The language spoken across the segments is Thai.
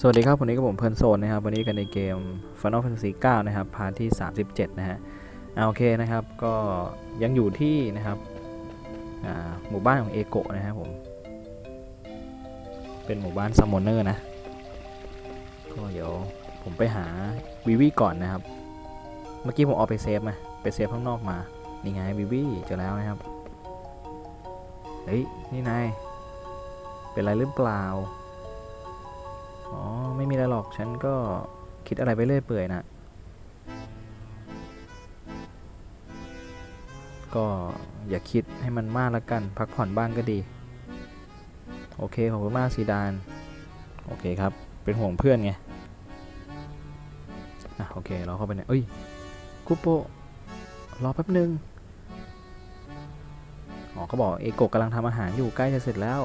สวัสดีครับวันนี้กับผมเพลินโซนนะครับวันนี้กันในเกม Final Fantasy 9นะครับพาร์ทที่ 37 นะฮะเอาโอเคนะครับก็ยังอยู่ที่นะครับอ่าหมู่บ้านของเอโกะนะครับผมเป็นหมู่บ้านซัมมอนเนอร์นะก็เดี๋ยวผมไปหาวิวีก่อนนะครับ เมื่อกี้ผมเอาไปเซฟมาไปเซฟข้างนอกมานี่ไงวิวีเจอแล้วนะครับเฮ้ยนี่นายเป็นไรหรือเปล่า อ๋อ ไม่มีอะไรหรอก ฉันก็คิดอะไรไปเรื่อยเปื่อยนะ ก็อย่าคิดให้มันมากละกัน พักผ่อนบ้างก็ดี โอเค ขอบคุณมากซีดาน โอเคครับ เป็นห่วงเพื่อนไง อะ โอเค เราเข้าไปเนี่ยเอ้ยคุโปรอแป๊บนึง อ๋อเขาบอกเอโกกำลังทำอาหารอยู่ใกล้จะเสร็จแล้ว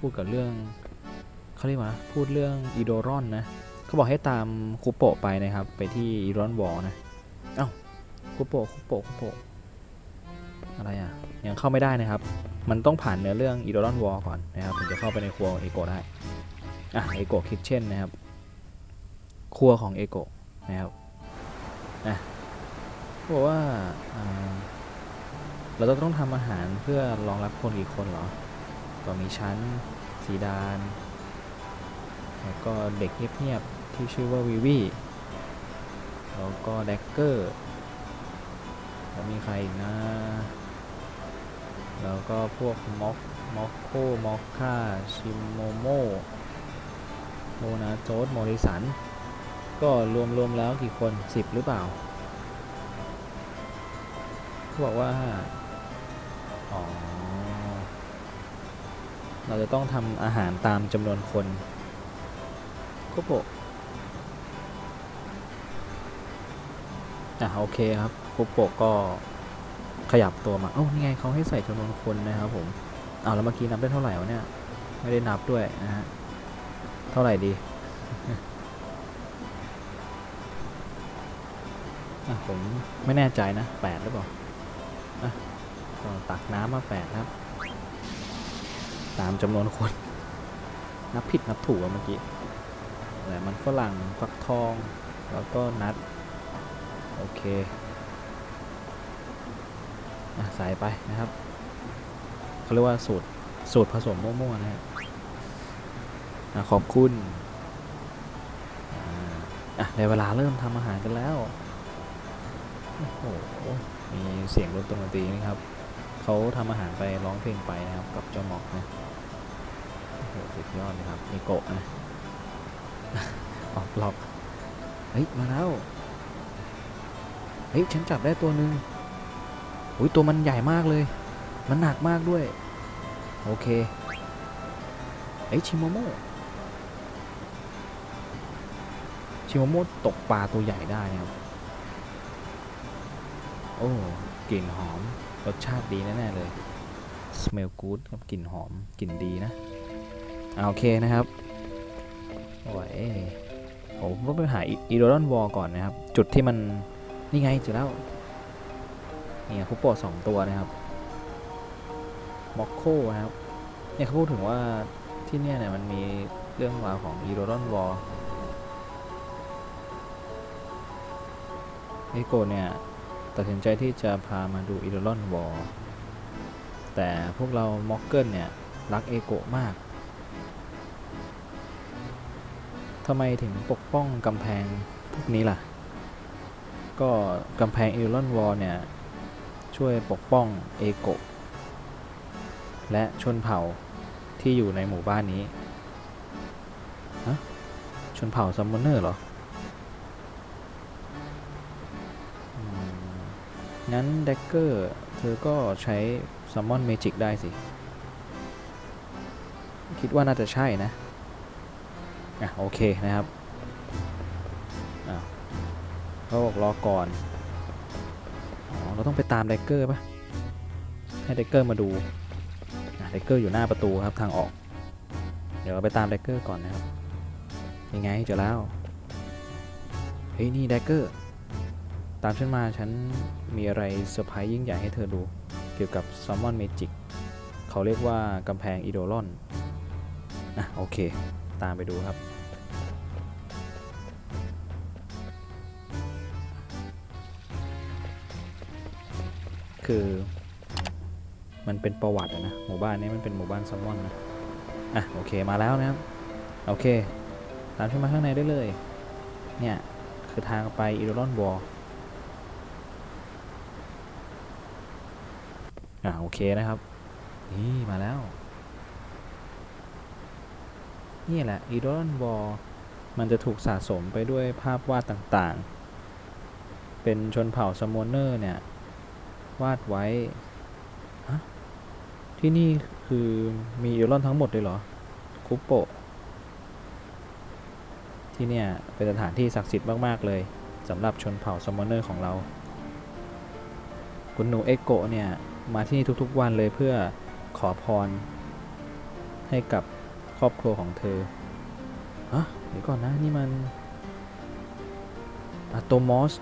พูดกับเรื่องเขาเรียกว่าพูดเรื่องอีโดรอนนะเขาบอกให้ตามคุโปะไปนะครับ ไปที่อีโดรอนวอลนะเอ้าคุโปะคุโปะคุโปะอะไรอะยังเข้าไม่ได้นะครับ มันต้องผ่านเนื้อเรื่องอีโดรอนวอลก่อนนะครับถึงจะเข้าไปในครัวเอโกได้อะเอโกคิทเช่นนะครับ ครัวของเอโกนะครับนะเขาบอกว่าเราจะต้องทำอาหารเพื่อรองรับคนกี่คนเหรอ ก็มีชั้นสีดาน แล้วก็เด็กเงียบๆที่ชื่อว่าวิวีแล้วก็แดกเกอร์แล้วมีใครอีกนะ แล้วก็พวกม็อกม็อกโคม็อกค่าชิมโมโมโมนาโจดโมริสัน ก็รวมๆแล้วกี่คน 10 หรือเปล่าเขาบอกว่า อ๋อ เราจะต้องทำอาหารตามจำนวนคนโคโปะอะโอเคครับโคโปะก็ขยับตัวมา เอ้านี่ไงเขาให้ใส่จำนวนคนนะครับผมเอาแล้วเมื่อกี้นับได้เท่าไหร่วะเนี่ย ไม่ได้นับด้วยนะฮะ เท่าไหร่ดีอะผมไม่แน่ใจนะแปดหรือเปล่าอะตักน้ำมาแปดครับ ตามจำนวนคน นับผิดนับถูกอะเมื่อกี้แต่มันฝรั่งฟักทอง แล้วก็นัด โอเคใส่ไปนะครับเขาเรียกว่าสูตรสูตรผสมมั่วๆนะฮะขอบคุณอะในเวลาเริ่มทำอาหารกันแล้วโอ้โหมีเสียงดนตรีนะครับเขาทำอาหารไปร้องเพลงไปนะครับกับเจ้าหมอกนะ สุดยอดเลยครับมีโกะนะ ออกหลอก เฮ้ย มาแล้ว เฮ้ย ฉันจับได้ตัวหนึ่งอุ้ยตัวมันใหญ่มากเลย มันหนักมากด้วย โอเค เฮ้ย ชิโมโมชิโมโมตกปลาตัวใหญ่ได้นะครับ โอ้กลิ่นหอม รสชาติดีแน่ ๆ เลย smell good ครับกลิ่นหอมกลิ่นดีนะ อ่าโอเคนะครับโอ้ยผมต้องไปหาอีโดรอนวอลก่อนนะครับ จุดที่มันนี่ไงเจอแล้วเนี่ยคุปโปสองตัวนะครับม็อกโคนะครับเนี่ยเขาพูดถึงว่าที่เนี่ยเนี่ยมันมีเรื่องราวของอีโดรอนวอลเอโกเนี่ยตัดสินใจที่จะพามาดูอีโดรอนวอลแต่พวกเราม็อกเกิลเนี่ยรักเอโกมาก ทำไมถึงปกป้องกำแพงพวกนี้ล่ะ ก็กำแพงอีโดรอนวอลเนี่ย ช่วยปกป้องเอโกะและชนเผ่าที่อยู่ในหมู่บ้านนี้ฮะชนเผ่าซัมมอนเนอร์เหรอ งั้นเด็กเกอร์เธอก็ใช้ซัมมอนเมจิกได้สิ คิดว่าน่าจะใช่นะ อะโอเคนะครับอ้าวเขาบอกรอก่อนอ๋อเราต้องไปตามเด็กเกอร์ปะให้เด็กเกอร์มาดูอะเด็กเกอร์อยู่หน้าประตูครับทางออก เดี๋ยวเราไปตามเด็กเกอร์ก่อนนะครับยังไงเจอแล้วเฮ้ยนี่เด็กเกอร์ตามฉันมาฉันมีอะไรเซอร์ไพรส์ยิ่งใหญ่ให้เธอดูเกี่ยวกับซ m มมอนเมจิกเขาเรียกว่ากำแพงอีโดรอนอะโอเค ตามไปดูครับ คือ มันเป็นประวัตินะหมู่บ้านนี้มันเป็นหมู่บ้านซลมมอนนะอะโอเคมาแล้วนะครับโอเคตามขึ้นมาข้างในได้เลย เนี่ย คือทางไปอีโรลอนวอลอะโอเคนะครับ นี่มาแล้ว นี่แหละอีโรลอนวอลมันจะถูกสะสมไปด้วยภาพวาดต่างๆ เป็นชนเผ่าสมอนเนอร์เนี่ย วาดไว้ ที่นี่คือมีอีโรลอนทั้งหมดเลยเหรอ คุปโปะ ที่เนี่ย เป็นสถานที่ศักดิ์สิทธิ์มาก ๆ เลยสำหรับชนเผ่าสมอนเนอร์ของเรา คุณหนูเอโกะเนี่ย มาที่นี่ทุก ๆ วันเลยเพื่อขอพร ให้กับครอบครัวของเธอฮะเดี๋ยวก่อนนะ นี่มันอะโตมอส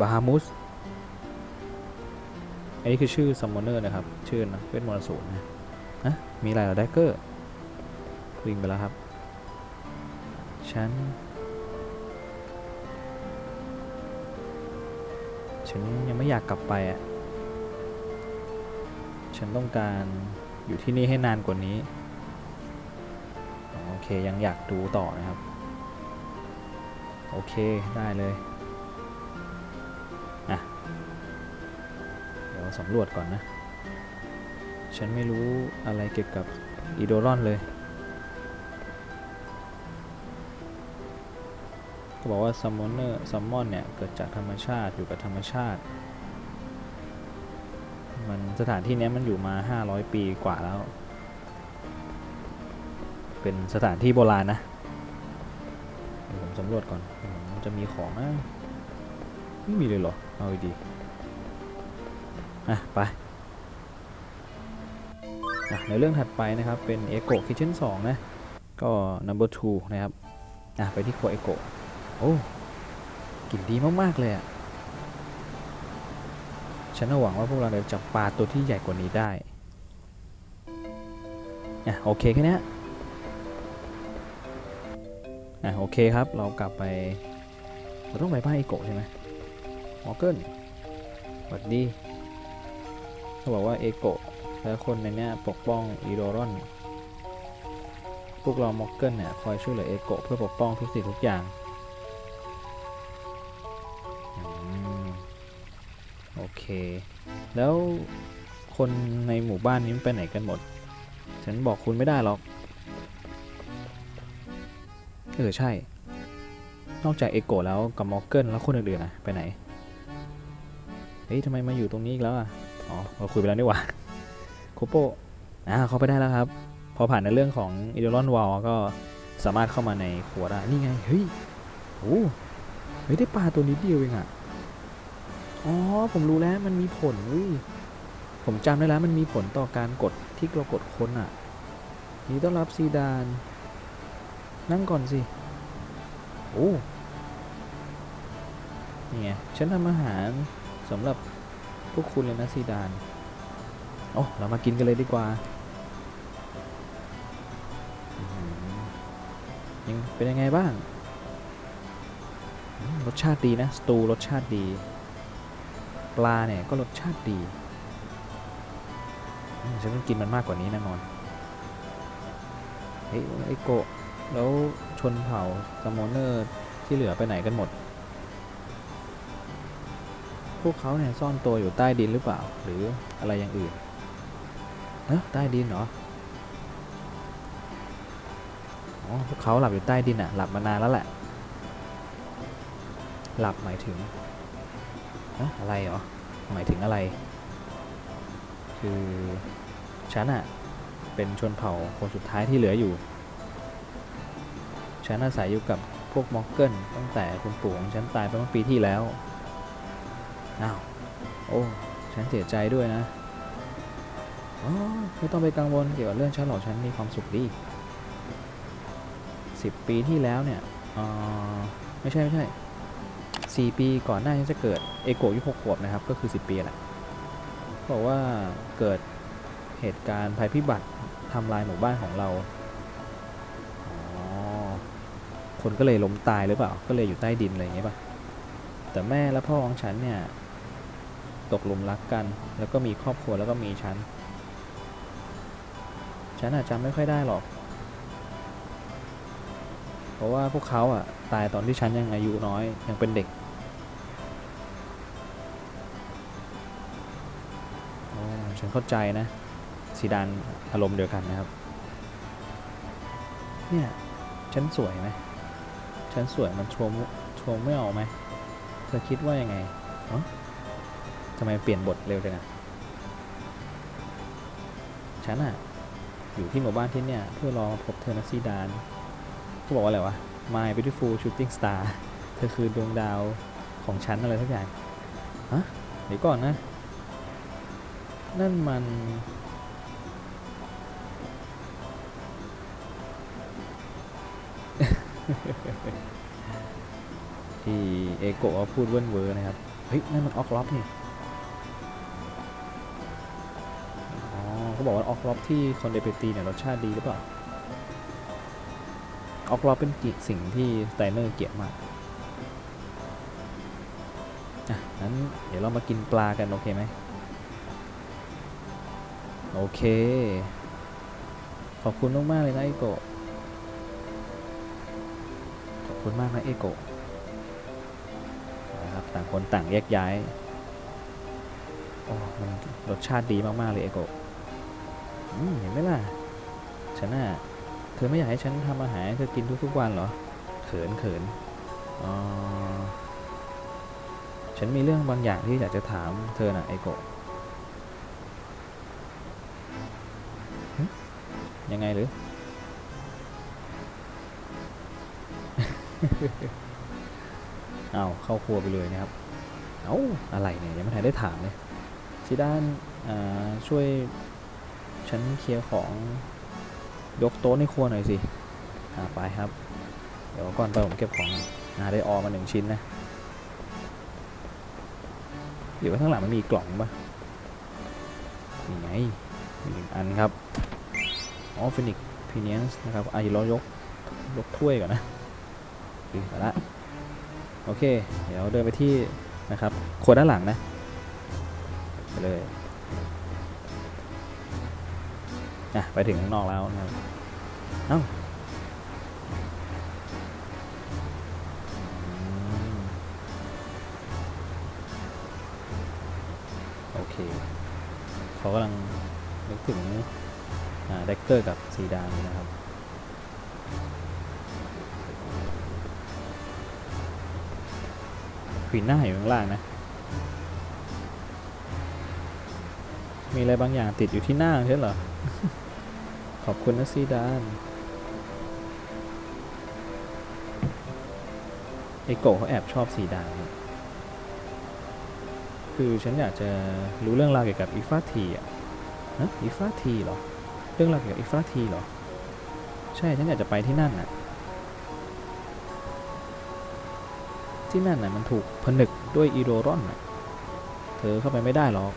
บาฮามุสอันนี้คือชื่อซัมมอนเนอร์นะครับ ชื่อนะเวทมนต์สูรนะฮะมีอะไรเหรอแดกเกอร์วิ่งไปแล้วครับฉันฉันยังไม่อยากกลับไปอะ ฉันต้องการอยู่ที่นี่ให้นานกว่านี้ โอเคยังอยากดูต่อนะครับ โอเคได้เลย สำรวจก่อนนะ ฉันไม่รู้อะไรเกี่ยวกับอีโดรอนเลยก็บอกว่าซัมมอนเนอร์ซัมมอนเนี่ย เกิดจากธรรมชาติอยู่กับธรรมชาติ มันสถานที่เนี้ยมันอยู่มา 500 ปีกว่าแล้ว เป็นสถานที่โบราณนะผมสำรวจก่อนมันจะมีของนะไม่มีเลยเหรอ เอาดี อะไปอะในเรื่องถัดไปนะครับ เป็น Echo Kitchen 2 นะ ก็ number 2 นะครับ อะ ไปที่ครัว Echo โอ้กลิ่นดีมาก ๆ เลยอะ ฉันหวังว่าพวกเราจะจับปลาตัวที่ใหญ่กว่านี้ได้ อะ โอเคแค่เนี้ยอะ โอเคครับ เรากลับไป เราต้องไปบ้านไอโกใช่ไหมมอร์เกิลสวัสดี เขาบอกว่าเอโกะและคนในเนี้ยปกป้องอีโดรอน พวกเรามอร์เกิลเนี่ยคอยช่วยเหลือเอโกะเพื่อปกป้องทุกสิ่งทุกอย่างอโอเค แล้วคนในหมู่บ้านนี้ไปไหนกันหมด ฉันบอกคุณไม่ได้หรอก เออ ใช่ นอกจากเอโกะแล้วกับมอร์เกิลแล้วคนอื่นๆนะไปไหน เฮ้ยทำไมมาอยู่ตรงนี้อีกแล้วอะ อ๋อเราคุยไปแล้วนี่หว่าโคโปอ่าเข้าไปได้แล้วครับ พอผ่านในเรื่องของอีเดลอนวอลก็สามารถเข้ามาในครัวได้นี่ไง เฮ้ยโอ้เฮ้ยได้ปลาตัวนิดเดียวเองอะอ๋อ ผมรู้แล้วมันมีผลเว้ยผมจำได้แล้วมันมีผลต่อการกดที่เรากดค้นอะนี่ต้อนรับซีดาน นั่งก่อนสิ โอ้นี่ไงฉันทำอาหารสำหรับ พวกคุณเลยนะซีดาน โอ้เรามากินกันเลยดีกว่า ยังเป็นยังไงบ้าง รสชาติดีนะ สตูรสชาติดี ปลาเนี่ยก็รสชาติดี ฉันต้องกินมันมากกว่านี้แน่นอน เฮ้ยไอโกะแล้วชนเผ่าสมอนเนอร์ที่เหลือไปไหนกันหมด พวกเขาเนี่ยซ่อนตัวอยู่ใต้ดินหรือเปล่า หรืออะไรอย่างอื่นเอะใต้ดินเหรออ๋อพวกเขาหลับอยู่ใต้ดินอะหลับมานานแล้วแหละ หลับหมายถึงอะอะไรเหรอหมายถึงอะไร คือฉันอะเป็นชนเผ่าคนสุดท้ายที่เหลืออยู่ฉันอาศัยอยู่กับพวกมอกเกิลตั้งแต่คุณปู่ของฉันตายไปเมื่อปีที่แล้ว อ้าวโอ้ฉันเสียใจด้วยนะอ๋อไม่ต้องไปกังวลเกี่ยวกับเรื่องฉันหรอกฉันมีความสุขดีสิบปีที่แล้วเนี่ยอ่อไม่ใช่ไม่ใช่สี่ปีก่อนหน้าที่จะเกิดเอโกะอยุหกขวบนะครับ ก็คือสิบปีแหละบอกว่าเกิดเหตุการณ์ภัยพิบัติทำลายหมู่บ้านของเราอ๋อคนก็เลยล้มตายหรือเปล่า ก็เลยอยู่ใต้ดินอะไรอย่างเงี้ยป่ะ แต่แม่และพ่อของฉันเนี่ย ตกหลุมรักกัน แล้วก็มีครอบครัวแล้วก็มีฉัน ฉันอาจจำไม่ค่อยได้หรอก เพราะว่าพวกเขาอะตายตอนที่ฉันยังอายุน้อยยังเป็นเด็กโอ้ฉันเข้าใจนะซีดานอารมณ์เดียวกันนะครับ เนี่ย ฉันสวยไหมฉันสวยมันชมชมไม่ออกไหมเธอคิดว่ายังไงฮะ ทำไมเปลี่ยนบทเร็วจังอะฉันอะอยู่ที่หมู่บ้านที่เนี่ย เพื่อรอพบเธอนะซีดานเขาบอกว่าอะไรวะ My beautiful shooting star เธอคือดวงดาวของฉันอะไรทุกอย่างฮะเดี๋ยวก่อนนะ นั่นมัน ที่เอโกะพูดเว่นเวอร์นะครับ เฮ้ย นั่นมันออกล็อปนี่ บอกว่าออกล็อปที่คนเดเปตีเนี่ยรสชาติดีหรือเปล่า ออกล็อปเป็นกิสิ่งที่สไตเนอร์เกลียดมากอะงั้นเดี๋ยวเรามากินปลากันโอเคไหมโอเค ขอบคุณมากๆเลยนะเอโกะขอบคุณมากนะเอโกะนะครับต่างคนต่างแยกย้ายโอ้มันรสชาติดีมาก ๆ เลยเอโกะ เห็นไหมล่ะ ฉันน่ะ เธอไม่อยากให้ฉันทำอาหารเธอกินทุกๆวันเหรอ เขินเขินอ๋อฉันมีเรื่องบางอย่างที่อยากจะถามเธอน่ะไอโกะยังไงหรือ เอาเข้าครัวไปเลยนะครับ เอาอะไรเนี่ยยังไม่ทันได้ถามเลยซีด้านช่วย ฉันเคลียร์ของยกโต๊ะในครัวหน่อยสิอ่าไปครับ เดี๋ยวก่อนไปผมเก็บของอนอ่าได้ออมาหนึ่งชิ้นนะเดี๋ยวข้างหลังมันมีกล่องปะนี่ไงมีหนึ่งอันครับอ๋อฟินิกพีเนียสนะครับอะเดี๋ยวเรายกยกถ้วยก่อนนะดีไปละโอเค เดี๋ยวเดินไปที่นะครับครัวด้านหลังนะไปเลย อะไปถึงข้างนอกแล้วนะครับเอ้าโอเคเขากำลังนึกถึงเด็กเกอร์กับซีดานนะครับควีนหน้าอยู่ข้างล่างนะ มีอะไรบางอย่างติดอยู่ที่หน้าใช่เหรอ ขอบคุณนะซีดานไอโกเขาแอบชอบซีดานคือฉันอยากจะรู้เรื่องราวเกี่ยวกับอีฟาทีอะฮะอีฟาทีเหรอ เรื่องราวเกี่ยวกับอีฟาทีเหรอ ใช่ ฉันอยากจะไปที่นั่นน่ะ ที่นั่นน่ะมันถูกผนึกด้วยอีโดรอนน่ะ เธอเข้าไปไม่ได้หรอก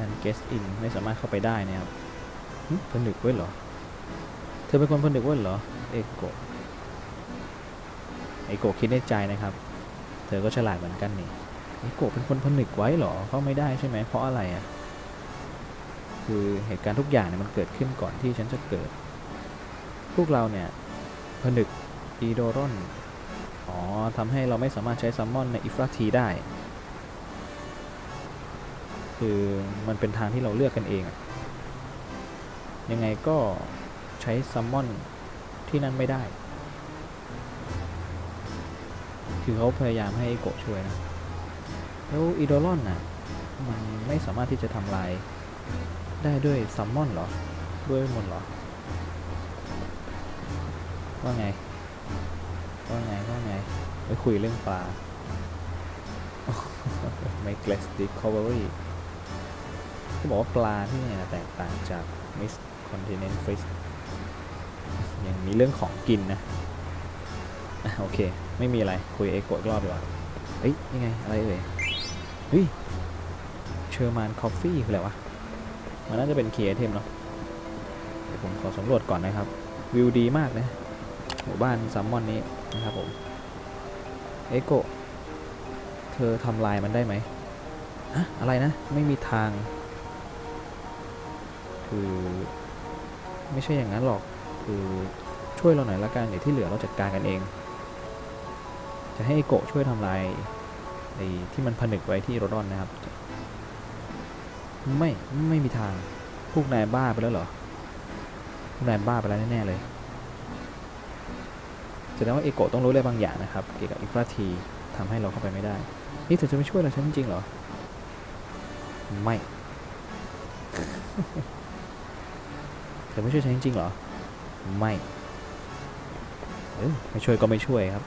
can guess in ไม่สามารถเข้าไปได้นะครับผนึกไว้เหรอ เธอเป็นคนผนึกไว้เหรอ เอโกะเอโกะคิดในใจนะครับ เธอก็ฉลาดเหมือนกันนี่เอโกะเป็นคนผนึกไว้เหรอ เข้าไม่ได้ใช่ไหม เพราะอะไรอะ คือเหตุการณ์ทุกอย่างเนี่ยมันเกิดขึ้นก่อนที่ฉันจะเกิด พวกเราเนี่ยผนึกอีโดรอน อ๋อทำให้เราไม่สามารถใช้ซัมมอนในอิฟราทีได้ คือมันเป็นทางที่เราเลือกกันเองอะยังไงก็ใช้ซัมมอนที่นั่นไม่ได้ คือเขาพยายามให้โกะช่วยนะ แล้วอีโดรอนน่ะ มันไม่สามารถที่จะทำลายได้ด้วยซัมมอนหรอ ด้วยมนหรอ ว่าไง ว่าไง ว่าไง ไปคุยเรื่องปลา ไม่เกลสดิคอเวอรี่ เขาบอกว่าปลาที่เนี่ยแตกต่างจากมิสคอนติเนนต์ฟิชยังมีเรื่องของกินนะโอเค ไม่มีอะไร คุยเอโกะรอบดีกว่าเฮ้ยนี่ไง อะไรเอ่ยเฮ้ยเชอร์มานคอฟฟี่คืออะไรวะ มันน่าจะเป็นเคีย์เทมเนาะเดี๋ยวผมขอสำรวจก่อนนะครับ วิวดีมากนะ หมู่บ้านซัมมอนนี้นะครับผม เอโกะเธอทำลายมันได้ไหมฮะอะไรนะ ไม่มีทาง คือ ไม่ใช่อย่างนั้นหรอก คือช่วยเราหน่อยละกันเดี๋ยวที่เหลือเราจัดการกันเอง จะให้โกะช่วยทำลายไอ้ที่มันผนึกไว้ที่โรดอนนะครับ ไม่ไม่มีทางพวกนายบ้าไปแล้วเหรอพวกนายบ้าไปแล้วแน่ๆเลยแสดงว่าเอโกะต้องรู้อะไรบางอย่างนะครับ เกี่ยวกับอิฟราทีทำให้เราเข้าไปไม่ได้ นี่เธอจะไม่ช่วยเราฉันจริงเหรอ ไม่ ไม่ช่วยฉันจริงๆเหรอ ไม่เออไม่ช่วยก็ไม่ช่วยครับ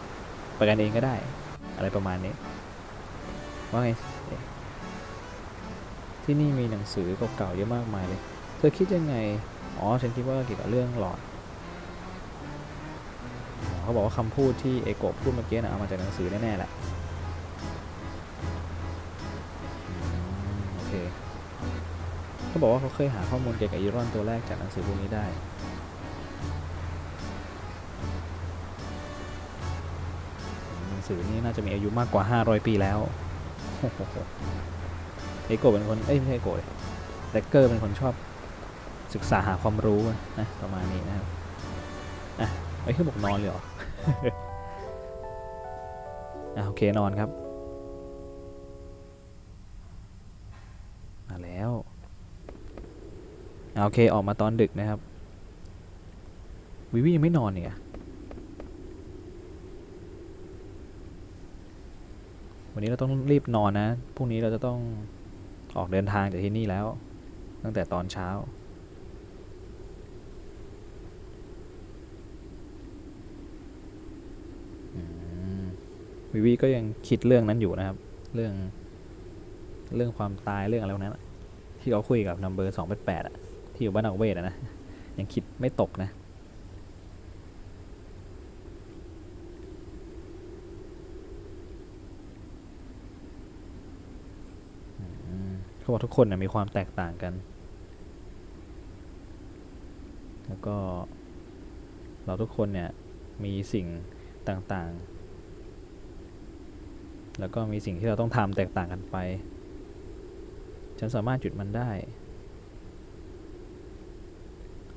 ไปกันเองก็ได้ อะไรประมาณนี้ ว่าไง ที่นี่มีหนังสือเก่าๆเยอะมากมายเลย เธอคิดยังไง อ๋อ ฉันคิดว่าเกี่ยวกับเรื่องหลอด เขาบอกว่าคำพูดที่เอโกะพูดเมื่อกี้นะเอามาจากหนังสือแน่ๆแหละโอเค เขาบอกว่าเขาเคยหาข้อมูลเกี่ยวกับอีรอนตัวแรกจากหนังสือพวกนี้ได้หนังสือนี้น่าจะมีอายุมากกว่า 500 ปีแล้วโอ้โหเอโกเป็นคนเอ้ยไม่ใช่เอโกะแร็กเกอร์เป็นคนชอบศึกษาหาความรู้นะประมาณนี้นะครับอะไอ้ยคือบอกนอนเลยเหรออะโอเคนอนครับ โอเคออกมาตอนดึกนะครับ วิวิยังไม่นอนเนี่ยวันนี้เราต้องรีบนอนนะ พรุ่งนี้เราจะต้องออกเดินทางจากที่นี่แล้ว ตั้งแต่ตอนเช้า วิวีก็ยังคิดเรื่องนั้นอยู่นะครับ เรื่อง เรื่องความตายเรื่องอะไรนั้น ที่เขาคุยกับนัมเบอร์สองแปดแปดอะ ที่อยู่บ้านนอกเวทอะนะยังคิดไม่ตกนะเขาบอกทุกคนนะมีความแตกต่างกัน แล้วก็เราทุกคนเนี่ยมีสิ่งต่างๆ แล้วก็มีสิ่งที่เราต้องทำแตกต่างกันไป ฉันสามารถหยุดมันได้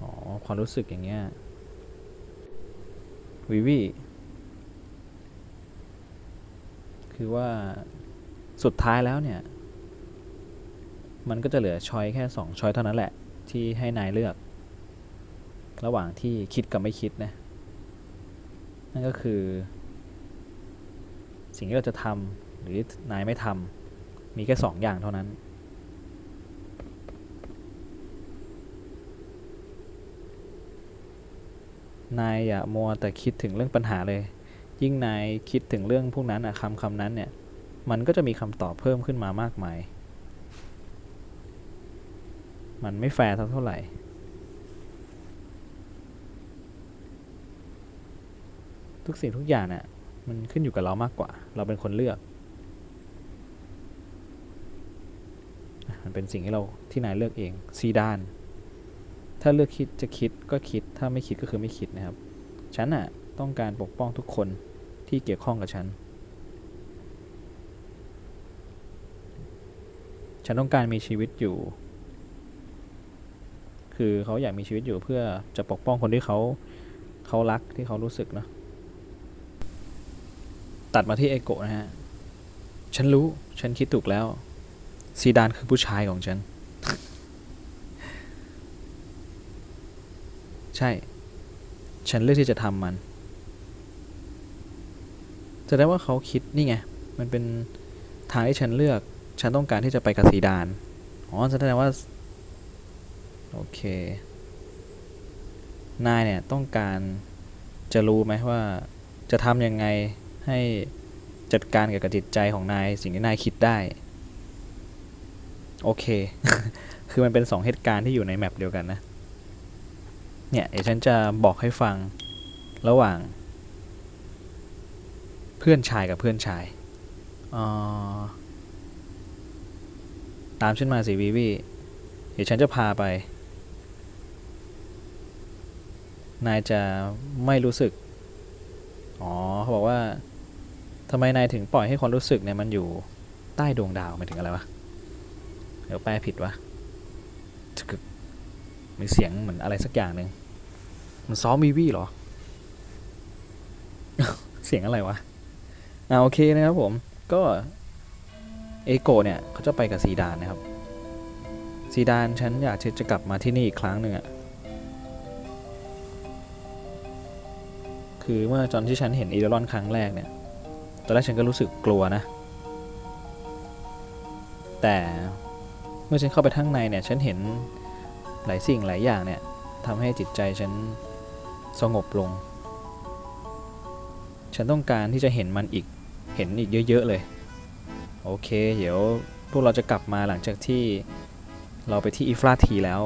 อ๋อ ความรู้สึกอย่างเงี้ย วิวีคือว่าสุดท้ายแล้วเนี่ย มันก็จะเหลือช้อยแค่สองช้อยเท่านั้นแหละ ที่ให้นายเลือก ระหว่างที่คิดกับไม่คิดนะ นั่นก็คือ สิ่งที่เราจะทำหรือนายไม่ทำมีแค่สองอย่างเท่านั้น นายอย่ามัวแต่คิดถึงเรื่องปัญหาเลย ยิ่งนายคิดถึงเรื่องพวกนั้นอะคำคำนั้นเนี่ย มันก็จะมีคำตอบเพิ่มขึ้นมามากมาย มันไม่แฟร์เท่าไหร่ ทุกสิ่งทุกอย่างเนี่ยมันขึ้นอยู่กับเรามากกว่า เราเป็นคนเลือก มันเป็นสิ่งที่เราที่นายเลือกเองซีดาน ถ้าเลือกคิดจะคิดก็คิด ถ้าไม่คิดก็คือไม่คิดนะครับ ฉันน่ะต้องการปกป้องทุกคนที่เกี่ยวข้องกับฉัน ฉันต้องการมีชีวิตอยู่ คือเขาอยากมีชีวิตอยู่เพื่อจะปกป้องคนที่เขาเขารักที่เขารู้สึกนะ ตัดมาที่เอโกะนะฮะ ฉันรู้ ฉันคิดถูกแล้ว ซีดานคือผู้ชายของฉัน ใช่ ฉันเลือกที่จะทำมันแสดงว่าเขาคิดนี่ไง มันเป็นทางที่ฉันเลือก ฉันต้องการที่จะไปกับซีดาน อ๋อแสดงว่า โอเค นายเนี่ยต้องการจะรู้ไหมว่าจะทำยังไงให้จัดการเกี่ยวกับจิตใจของนายสิ่งที่นายคิดได้ โอเค คือมันเป็นสองเหตุการณ์ที่อยู่ในแมปเดียวกันนะ เนี่ยเดี๋ยวฉันจะบอกให้ฟังระหว่าง เพื่อนชายกับเพื่อนชายออตามฉันมาสิวีวีเดี๋ยวฉันจะพาไป นายจะไม่รู้สึก อ๋อเขาบอกว่าทำไมนายถึงปล่อยให้ความรู้สึกเนี่ยมันอยู่ใต้ดวงดาวหมายถึงอะไรวะ เดี๋ยวแปลผิดวะทึก มีเสียงเหมือนอะไรสักอย่างหนึ่งมันซ้อมวีวีหรอ เสียงอะไรวะ อ่าโอเคนะครับผม ก็เอโกะเนี่ยเขาจะไปกับซีดานนะครับ ซีดานฉันอยากจะกลับมาที่นี่อีกครั้งหนึ่งอะคือเมื่อตอนที่ฉันเห็นอีเดรอนครั้งแรกเนี่ย ตอนแรกฉันก็รู้สึกกลัวนะ แต่เมื่อฉันเข้าไปข้างในเนี่ย ฉันเห็น หลายสิ่งหลายอย่างเนี่ยทำให้จิตใจฉันสงบลง ฉันต้องการที่จะเห็นมันอีก เห็นอีกเยอะ ๆ เลย โอเค เดี๋ยวพวกเราจะกลับมาหลังจากที่เราไปที่อีฟราทีแล้ว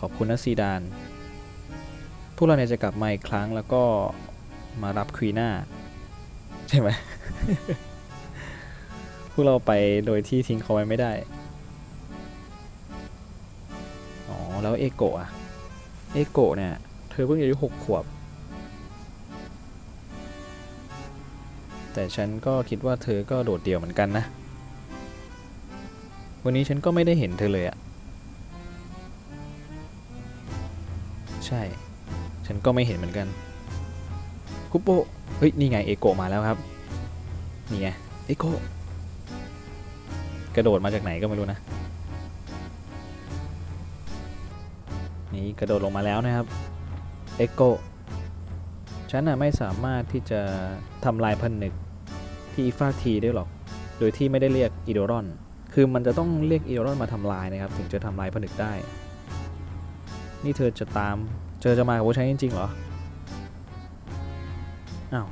ขอบคุณนะซีดาน พวกเราเนี่ยจะกลับมาอีกครั้งแล้วก็มารับควีน่าใช่ไหม พวกเราไปโดยที่ทิ้งเขาไว้ไม่ได้ แล้วเอโกะอะเอโกะเนี่ย เธอเพิ่งอายุหกขวบ แต่ฉันก็คิดว่าเธอก็โดดเดี่ยวเหมือนกันนะ วันนี้ฉันก็ไม่ได้เห็นเธอเลยอะใช่ ฉันก็ไม่เห็นเหมือนกันคุปโปเฮ้ย นี่ไงเอโกะมาแล้วครับ นี่ไงเอโกะกระโดดมาจากไหนก็ไม่รู้นะ นี่กระโดดลงมาแล้วนะครับเอโกฉันน่ะไม่สามารถที่จะทำลายผนึกที่อีฟาทีได้หรอก โดยที่ไม่ได้เรียกอีโดรอน คือมันจะต้องเรียกอีโดรอนมาทำลายนะครับ ถึงจะทำลายผนึกได้ นี่เธอจะตาม เธอจะมากับพวกฉันจริงๆเหรอ อ้าว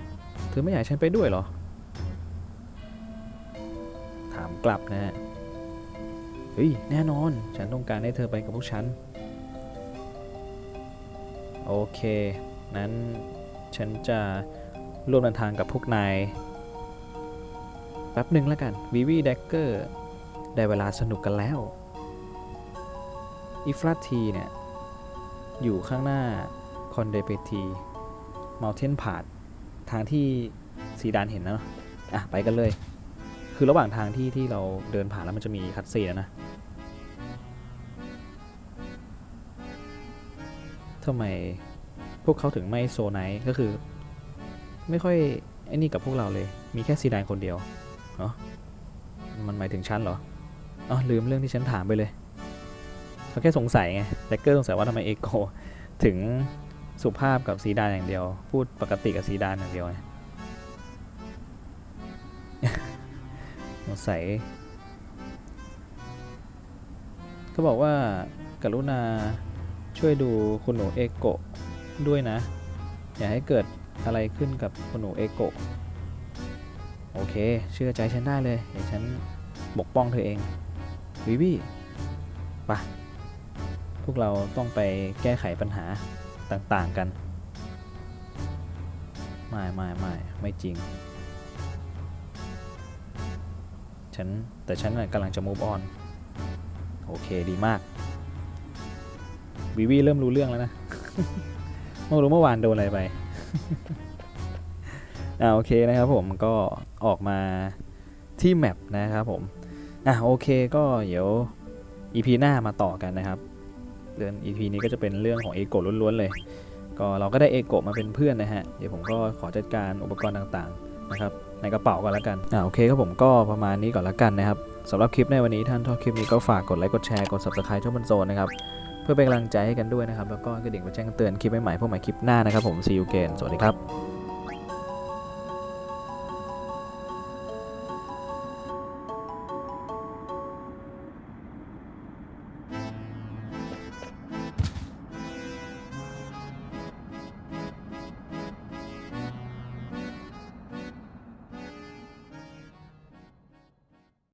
เธอไม่อยากฉันไปด้วยเหรอ ถามกลับนะฮะ เฮ้ย แน่นอน ฉันต้องการให้เธอไปกับพวกฉัน โอเค นั้นฉันจะร่วมเดินทางกับพวกนาย แป๊บหนึ่งแล้วกันวีวีแดกเกอร์ได้เวลาสนุกกันแล้วอีฟราทีเนี่ย อยู่ข้างหน้าคอนเดเปทีมา u เทนพาดทางที่สีดานเห็นนะอะอะ ไปกันเลย คือระหว่างทางที่ที่เราเดินผ่านแล้วมันจะมีคัตซีนนะ ทำไมพวกเขาถึงไม่โซไนท์ก็คือ ไม่ค่อยไอ้นี่กับพวกเราเลย มีแค่ซีดานคนเดียวเนาะมันหมายถึงฉันเหรออ๋อลืมเรื่องที่ฉันถามไปเลย เขาแค่สงสัยไงแดกเกอร์สงสัยว่าทำไมเอโกถึงสุภาพกับซีดานอย่างเดียว พูดปกติกับซีดานอย่างเดียวไงสงสัยเขาบอกว่ากรุณา ช่วยดูคุณหนูเอโกะด้วยนะ อย่าให้เกิดอะไรขึ้นกับคุณหนูเอโกะโอเค เชื่อใจฉันได้เลย เดี๋ยวฉันปกป้องเธอเอง วิวีไปะพวกเราต้องไปแก้ไขปัญหาต่างๆกัน ไม่ไม่ไม่ไม่จริง ฉัน แต่ฉันกำลังจะ move on โอเคดีมาก วิวีเริ่มรู้เรื่องแล้วนะไม่รู้เมื่อวานโดนอะไรไปอ่าโอเคนะครับผมก็ออกมาที่แมปนะครับผมอะโอเคก็เดี๋ยว EP หน้ามาต่อกันนะครับเรื่อง EP นี้ก็จะเป็นเรื่องของเอโกะล้วนๆเลย ก็เราก็ได้เอโกะมาเป็นเพื่อนนะฮะ เดี๋ยวผมก็ขอจัดการอุปกรณ์ต่างๆนะครับในกระเป๋าก่อนแล้วกันอ่าโอเคครับผมก็ประมาณนี้ก่อนล้วกันนะครับสำหรับคลิปในวันนี้ท่านชอบคลิปนี้ก็ฝากกดไลค์กดแชร์กด subscribe ช่องบันโซนนะครับ พื่อเป็นกำลังใจให้กันด้วยนะครับ แล้วก็กระดิ่งไปแจ้งเตือนคลิปใหม่ๆพวกใหม่คลิปหน้านะครับผมซีอูเกนสวัสดีครับ